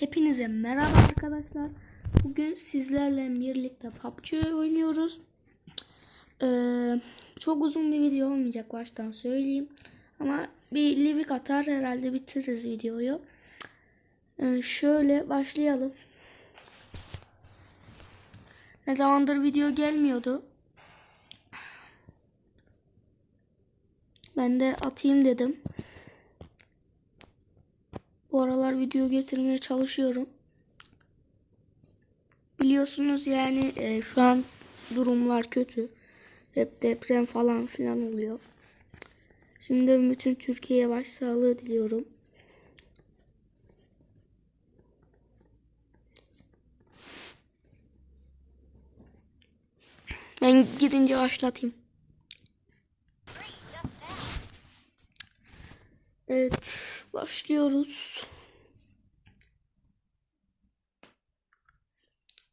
Hepinize merhaba arkadaşlar. Bugün sizlerle birlikte PUBG oynuyoruz. Ee, çok uzun bir video olmayacak baştan söyleyeyim. Ama bir livik atar herhalde bitiririz videoyu. Ee, şöyle başlayalım. Ne zamandır video gelmiyordu. Ben de atayım dedim. Bu aralar video getirmeye çalışıyorum. Biliyorsunuz yani e, şu an durumlar kötü. Hep deprem falan filan oluyor. Şimdi bütün Türkiye'ye başsağlığı diliyorum. Ben girince başlatayım. Evet, başlıyoruz.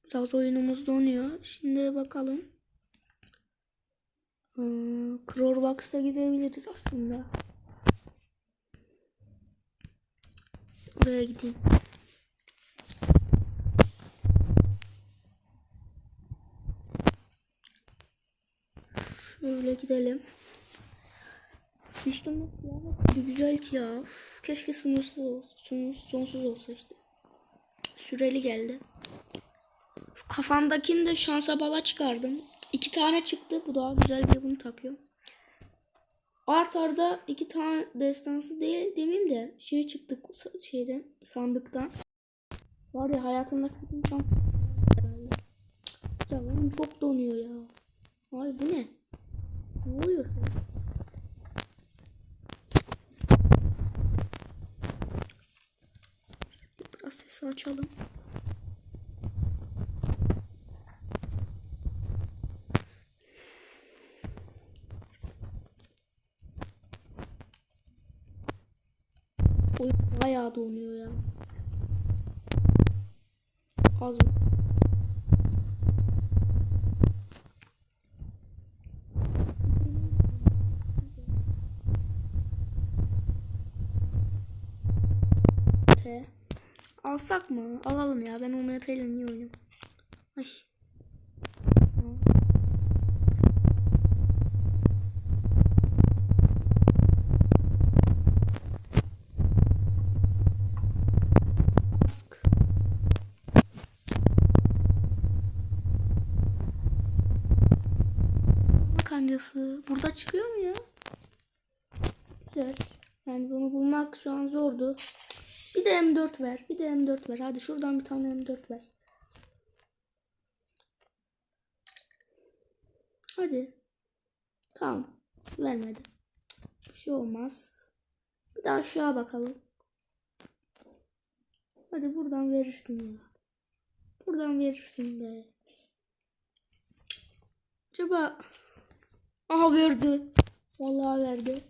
Biraz oyunumuz donuyor. Şimdi bakalım. Ee, Crowbox'a gidebiliriz aslında. Oraya gideyim. Şöyle gidelim. Üstümde kıyafet bir güzel ki ya. Uf, keşke sınırsız olsun, sonsuz olsa işte. Süreli geldi. Şu kafamdakini de şansa bala çıkardım. İki tane çıktı. Bu daha güzel diye bunu takıyorum. Art arda iki tane destansı değil demeyeyim de şey çıktı şeyden sandıktan. Var ya hayatımdaki bütün herhalde. Ya çok donuyor ya. Ay bu ne? Ne oluyor? şu an? Biraz sesi açalım. Oyun bayağı donuyor ya. Az mı? Alsak mı? Alalım ya. Ben onu epeyle niye oynuyorum? Ay. Kancası. Burada çıkıyor mu ya? Güzel. Yani bunu bulmak şu an zordu. Bir de M4 ver. Bir de M4 ver. Hadi şuradan bir tane M4 ver. Hadi. Tamam. Vermedi. Bir şey olmaz. Bir daha aşağı bakalım. Hadi buradan verirsin ya. Buradan verirsin be. Acaba... Aha verdi. Vallahi verdi.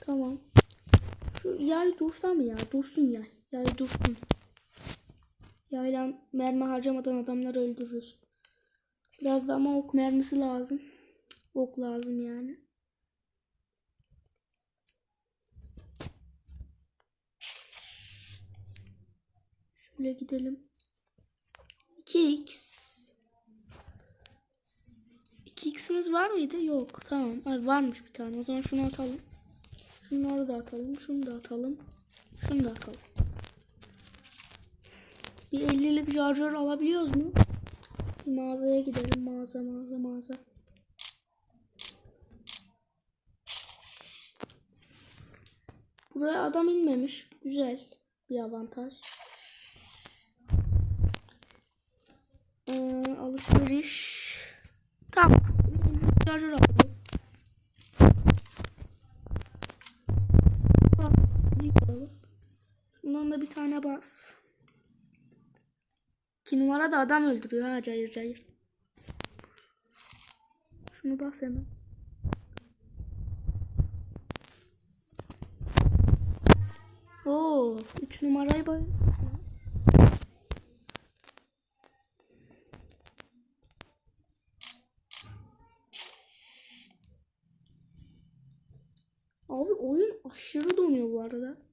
Tamam. Şu yay dursa mı ya? Dursun yay. Yay dursun. Yayla mermi harcamadan adamları öldürürüz. Biraz da ama ok mermisi lazım. Ok lazım yani. Şöyle gidelim. 2x 2x'imiz var mıydı? Yok. Tamam. Ay, varmış bir tane. O zaman şunu atalım. Şunları da atalım. Şunu da atalım. Şunu da atalım. Bir 50'lik şarjör alabiliyoruz mu? Bir mağazaya gidelim. Mağaza mağaza mağaza. Buraya adam inmemiş. Güzel bir avantaj. Ee, alışveriş. Tamam. Bir 50'lik şarjör aldım. Bas. İki numara da adam öldürüyor ha cayır cayır. Şunu bas hemen. Oo, üç numarayı bay. Abi oyun aşırı donuyor bu arada.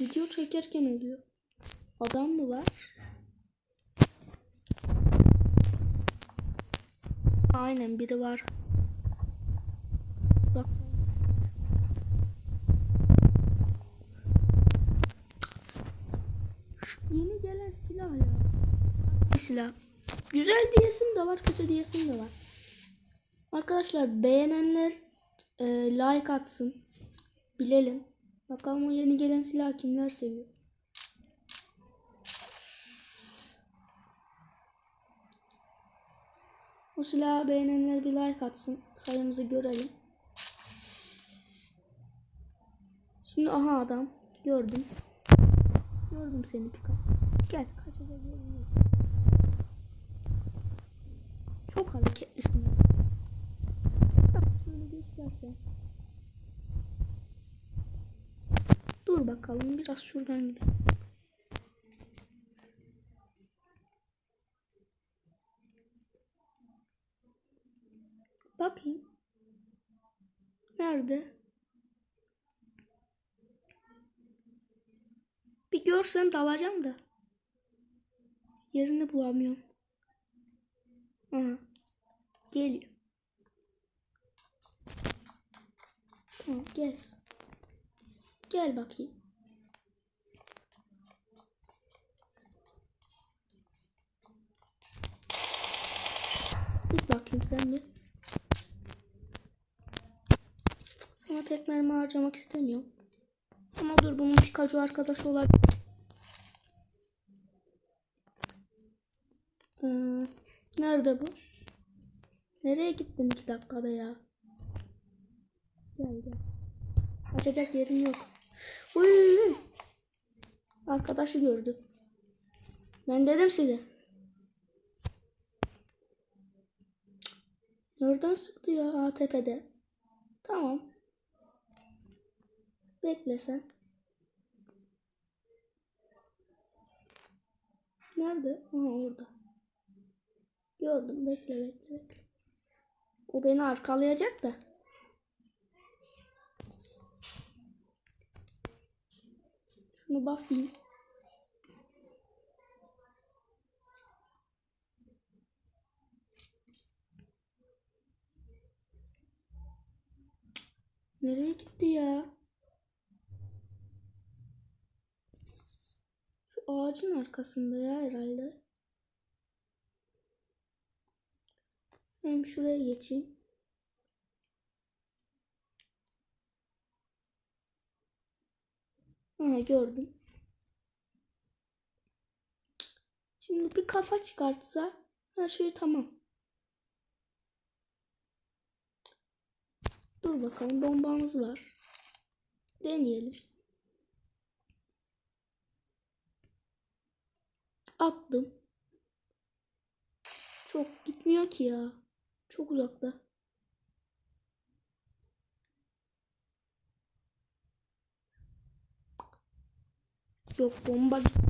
Video çekerken oluyor. Adam mı var? Aynen biri var. Bak. Şu yeni gelen silah ya. Silah. Güzel diyesim de var, kötü diyesim de var. Arkadaşlar beğenenler e, like atsın. Bilelim. Bakalım o yeni gelen silah kimler seviyor. O silahı beğenenler bir like atsın. Sayımızı görelim. Şimdi aha adam. Gördüm. Gördüm seni Pika. Gel kaçacak yerin yok. Çok hareketlisin. Bak şöyle göstersen. Dur bakalım biraz şuradan gidelim. Bakayım. Nerede? Bir görsem dalacağım da. Yerini bulamıyorum. Aha. Geliyor. Tamam gel. Gel bakayım. Git bakayım sen bir. Sana tek mermi harcamak istemiyorum. Ama dur bunun Pikachu arkadaşı olabilir. Ee, nerede bu? Nereye gittin iki dakikada ya? Gel gel. Açacak yerim yok. Uy. Arkadaşı gördü. Ben dedim size. Nereden sıktı ya ATP'de? Tamam. Bekle sen. Nerede? Aha orada. Gördüm. Bekle bekle bekle. O beni arkalayacak da. Şunu basayım. Nereye gitti ya? Şu ağacın arkasında ya herhalde. Hem şuraya geçeyim. Aha gördüm. Şimdi bir kafa çıkartsa her şey tamam. Dur bakalım bombamız var. Deneyelim. Attım. Çok gitmiyor ki ya. Çok uzakta. Yok bomba gitti.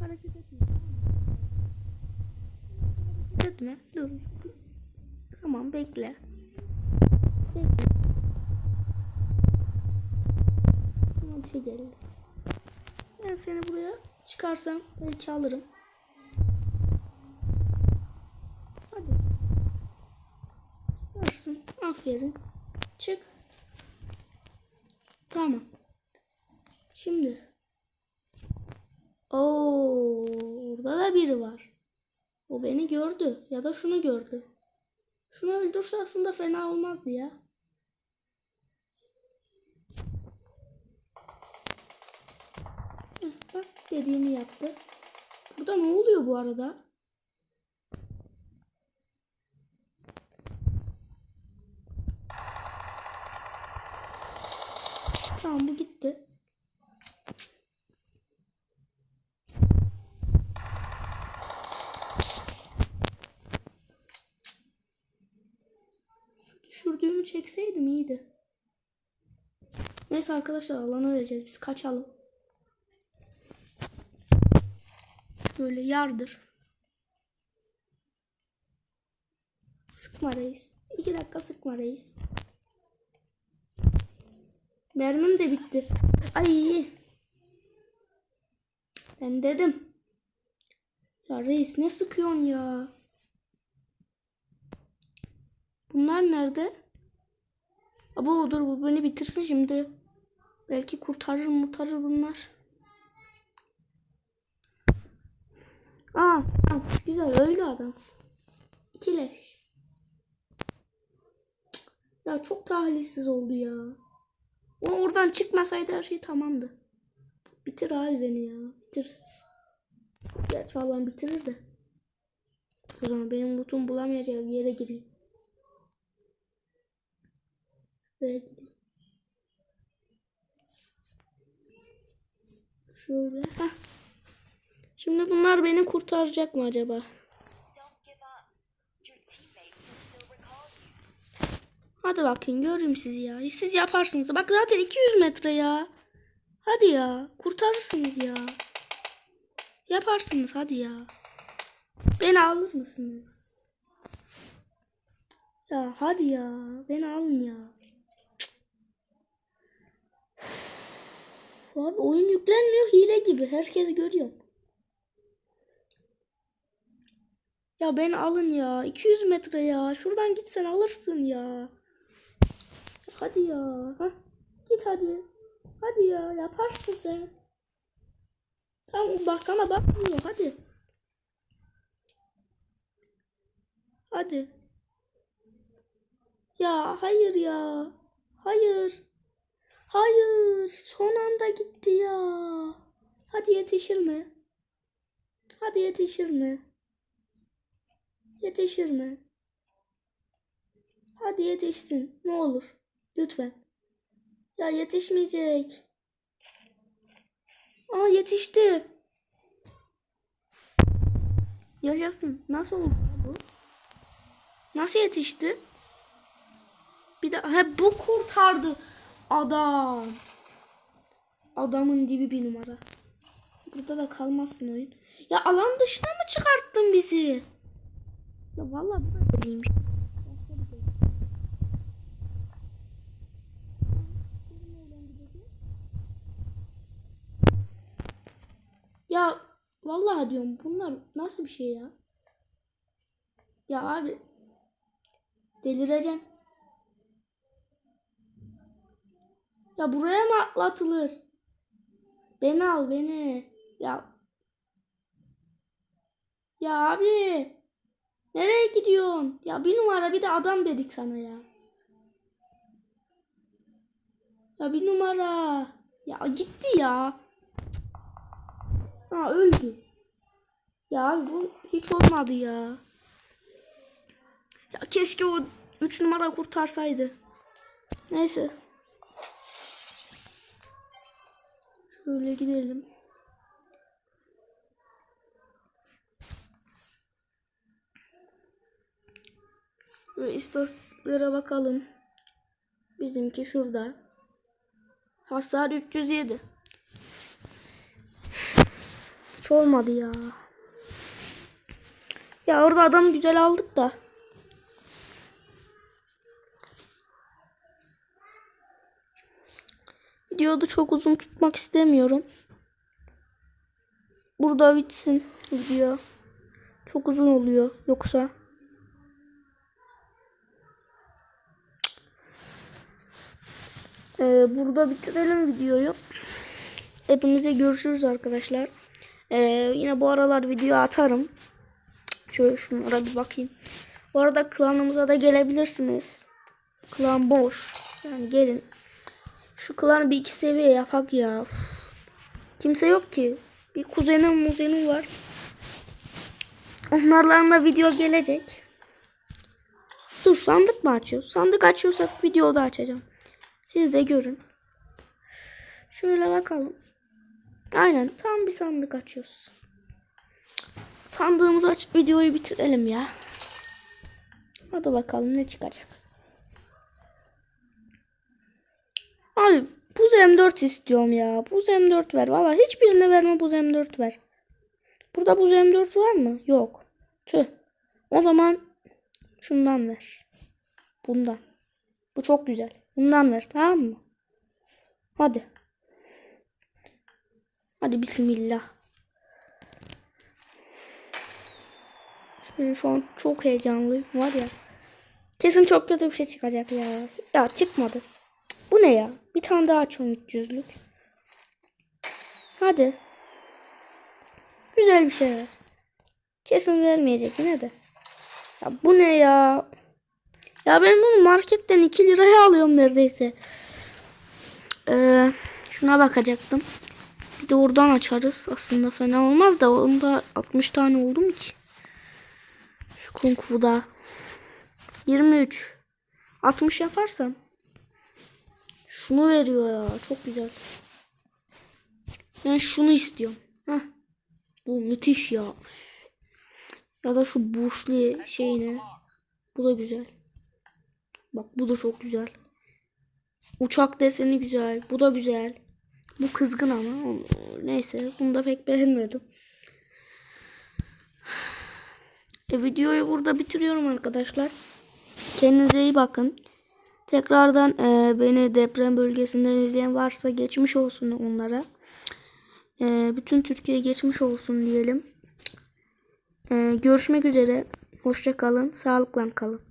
Hareket etme. Hareket etme. Dur. Tamam bekle. Seni buraya çıkarsam belki alırım. Hadi. Çıkarsın. Aferin. Çık. Tamam. Şimdi. Oo, orada da biri var. O beni gördü ya da şunu gördü. Şunu öldürse aslında fena olmazdı ya. Heh, bak dediğimi yaptı. Burada ne oluyor bu arada? Tamam bu gitti. Şu düşürdüğümü çekseydim iyiydi. Neyse arkadaşlar alana vereceğiz. Biz kaçalım. Böyle yardır. Sıkma reis. İki dakika sıkma reis. Mermim de bitti. Ay. Ben dedim. Ya reis ne sıkıyorsun ya? Bunlar nerede? Abo dur bu beni bitirsin şimdi. Belki kurtarır kurtarır bunlar. Aa, tamam, güzel öldü adam. İki leş. Ya çok talihsiz oldu ya. O oradan çıkmasaydı her şey tamamdı. Bitir abi beni ya. Bitir. Gerçi Allah'ım bitirir de. O zaman benim lootum bulamayacağım yere gireyim. Şuraya gideyim. Şöyle. Heh. Şimdi bunlar beni kurtaracak mı acaba? Hadi bakayım görürüm sizi ya. Siz yaparsınız. Bak zaten 200 metre ya. Hadi ya. Kurtarırsınız ya. Yaparsınız hadi ya. Beni alır mısınız? Ya hadi ya. Beni alın ya. Abi oyun yüklenmiyor hile gibi. Herkes görüyor. Ya beni alın ya. 200 metre ya. Şuradan gitsen alırsın ya. Hadi ya. Hah. Git hadi. Hadi ya. Yaparsın sen. Tamam bak sana bakmıyor. Hadi. Hadi. Ya hayır ya. Hayır. Hayır. Son anda gitti ya. Hadi yetişir mi? Hadi yetişir mi? Yetişir mi? Hadi yetişsin. Ne olur. Lütfen. Ya yetişmeyecek. Aa yetişti. Yaşasın. Nasıl oldu bu? Nasıl yetişti? Bir de he bu kurtardı. Adam. Adamın dibi bir numara. Burada da kalmazsın oyun. Ya alan dışına mı çıkarttın bizi? Ya vallahi bu da böyleymiş. Ya vallahi diyorum bunlar nasıl bir şey ya? Ya abi delireceğim. Ya buraya mı atlatılır? Beni al beni. Ya ya abi nereye gidiyorsun? Ya bir numara bir de adam dedik sana ya. Ya bir numara. Ya gitti ya. Ha öldü. Ya bu hiç olmadı ya. Ya keşke o 3 numara kurtarsaydı. Neyse. Şöyle gidelim. İstatistiklere bakalım. Bizimki şurada. Hasar 307. Hiç olmadı ya. Ya orada adam güzel aldık da. Videoyu çok uzun tutmak istemiyorum. Burada bitsin video. Çok uzun oluyor yoksa. Ee, burada bitirelim videoyu. Hepinize görüşürüz arkadaşlar. Ee, yine bu aralar video atarım. Şöyle şunlara bir bakayım. Bu arada klanımıza da gelebilirsiniz. Klan boş. Yani gelin. Şu klanı bir iki seviye yapak ya. Uf. Kimse yok ki. Bir kuzenim muzenim var. Onlarla da video gelecek. Dur sandık mı açıyoruz? Sandık açıyorsak videoda açacağım. Siz de görün. Şöyle bakalım. Aynen tam bir sandık açıyoruz. Sandığımızı açıp videoyu bitirelim ya. Hadi bakalım ne çıkacak. Abi buz M4 istiyorum ya. Buz M4 ver. Valla hiçbirine verme buz M4 ver. Burada buz M4 var mı? Yok. Tüh. O zaman şundan ver. Bundan. Bu çok güzel. Bundan ver tamam mı? Hadi. Hadi bismillah. Şimdi şu an çok heyecanlıyım var ya. Kesin çok kötü bir şey çıkacak ya. Ya çıkmadı. Bu ne ya? Bir tane daha açıyorum 300'lük. Hadi. Güzel bir şey ver. Kesin vermeyecek yine de. Ya bu ne ya? Ya ben bunu marketten 2 liraya alıyorum neredeyse. Ee, şuna bakacaktım. Bir de oradan açarız. Aslında fena olmaz da onda 60 tane oldu mu ki? Şu kung fu'da. 23. 60 yaparsam. Şunu veriyor ya. Çok güzel. Ben şunu istiyorum. Heh. Bu müthiş ya. Ya da şu burslu şeyine. Bu da güzel. Bak bu da çok güzel. Uçak deseni güzel. Bu da güzel. Bu kızgın ama. Neyse. Bunu da pek beğenmedim. E, videoyu burada bitiriyorum arkadaşlar. Kendinize iyi bakın. Tekrardan e, beni deprem bölgesinden izleyen varsa geçmiş olsun onlara. E, bütün Türkiye geçmiş olsun diyelim. E, görüşmek üzere. Hoşça kalın. Sağlıkla kalın.